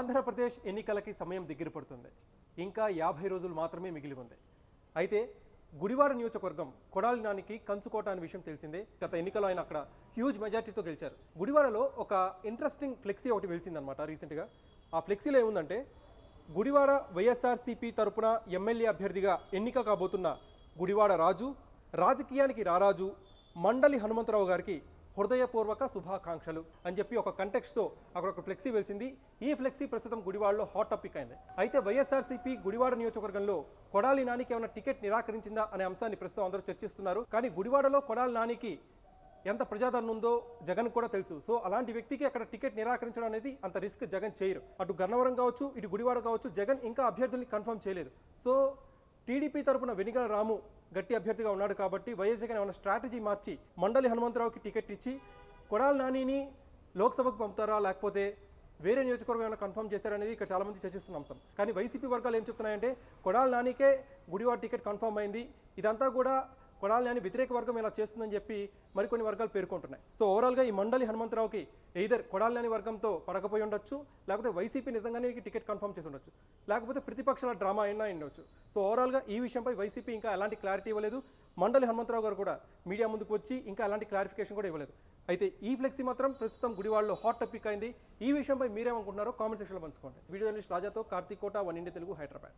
ఆంధ్రప్రదేశ్ ఎన్నికలకి సమయం దగ్గర పడుతుంది. ఇంకా యాభై రోజులు మాత్రమే మిగిలి ఉంది. అయితే గుడివాడ నియోజకవర్గం కొడాలి నానికి కంచుకోట అనే విషయం తెలిసిందే. గత ఎన్నికలో ఆయన అక్కడ హ్యూజ్ మెజార్టీతో గెలిచారు. గుడివాడలో ఒక ఇంట్రెస్టింగ్ ఫ్లెక్సీ ఒకటి వెలిసిందనమాట రీసెంట్గా ఆ ఫ్లెక్సీలో ఏముందంటే గుడివాడ వైఎస్ఆర్సీపీ తరపున ఎమ్మెల్యే అభ్యర్థిగా ఎన్నిక కాబోతున్న గుడివాడ రాజు రాజకీయానికి రారాజు మండలి హనుమంతరావు గారికి హృదయపూర్వక శుభాకాంక్షలు అని చెప్పి ఒక కంటెక్స్తో అక్కడ ఒక ఫ్లెక్సీ వెలిసింది. ఈ ఫ్లెక్సీ ప్రస్తుతం గుడివాడలో హాట్ టాపిక్ అయింది. అయితే వైఎస్ఆర్సీపీ గుడివాడ నియోజకవర్గంలో కొడాలి నానికి ఏమైనా టికెట్ నిరాకరించిందా అనే అంశాన్ని ప్రస్తుతం అందరూ చర్చిస్తున్నారు. కానీ గుడివాడలో కొడాలి నానికి ఎంత ప్రజాదరణ ఉందో జగన్ కూడా తెలుసు. సో అలాంటి వ్యక్తికి అక్కడ టికెట్ నిరాకరించడం అనేది అంత రిస్క్ జగన్ చేయరు. అటు గన్నవరం కావచ్చు ఇటు గుడివాడ కావచ్చు జగన్ ఇంకా అభ్యర్థుల్ని కన్ఫర్మ్ చేయలేదు. సో టీడీపీ తరపున వెనిగల రాము గట్టి అభ్యర్థిగా ఉన్నాడు కాబట్టి వైఎస్ జగన్ ఏమైనా స్ట్రాటజీ మార్చి మండలి హనుమంతరావుకి టికెట్ ఇచ్చి కొడాల నానిని లోక్సభకు పంపుతారా? లేకపోతే వేరే నియోజకవర్గం ఏమైనా కన్ఫర్మ్ చేశారనేది ఇక్కడ చాలా మంది చర్చిస్తున్న అంశం కానీ వైసీపీ వర్గాలు ఏం చెప్తున్నాయంటే కొడాల నానికే గుడివాడ టికెట్ కన్ఫర్మ్ అయింది. ఇదంతా కూడా కొడాలని నాని వ్యతిరేక వర్గం ఇలా చేస్తుందని చెప్పి మరికొన్ని వర్గాలు పేర్కొంటున్నాయి. సో ఓవరాల్గా ఈ మండలి హనుమంతరావుకి ఎయిదర్ కొడాలి వర్గంతో పడకపోయి ఉండొచ్చు లేకపోతే వైసీపీ నిజంగానే టికెట్ కన్ఫర్మ్ చేసి ఉండొచ్చు లేకపోతే ప్రతిపక్షాల డ్రామా అయినా ఉండొచ్చు. సో ఓవరాల్గా ఈ విషయంపై వైసీపీ ఇంకా ఎలాంటి క్లారిటీ ఇవ్వలేదు. మండలి హనుమంతరావు గారు కూడా మీడియా ముందుకు వచ్చి ఇంకా ఎలాంటి క్లారిఫికేషన్ కూడా ఇవ్వలేదు. అయితే ఈ ఫ్లెక్సీ మాత్రం ప్రస్తుతం గుడివాడలో హాట్ టాపిక్ అయింది. ఈ విషయంపై మీరేమనుకుంటున్నారో కామెంట్ సెక్షన్లో పంచుకోండి. వీడియో జర్నలిస్ట్ రాజాతో కార్తీక్ కోట వన్ ఇండియా తెలుగు హైదరాబాద్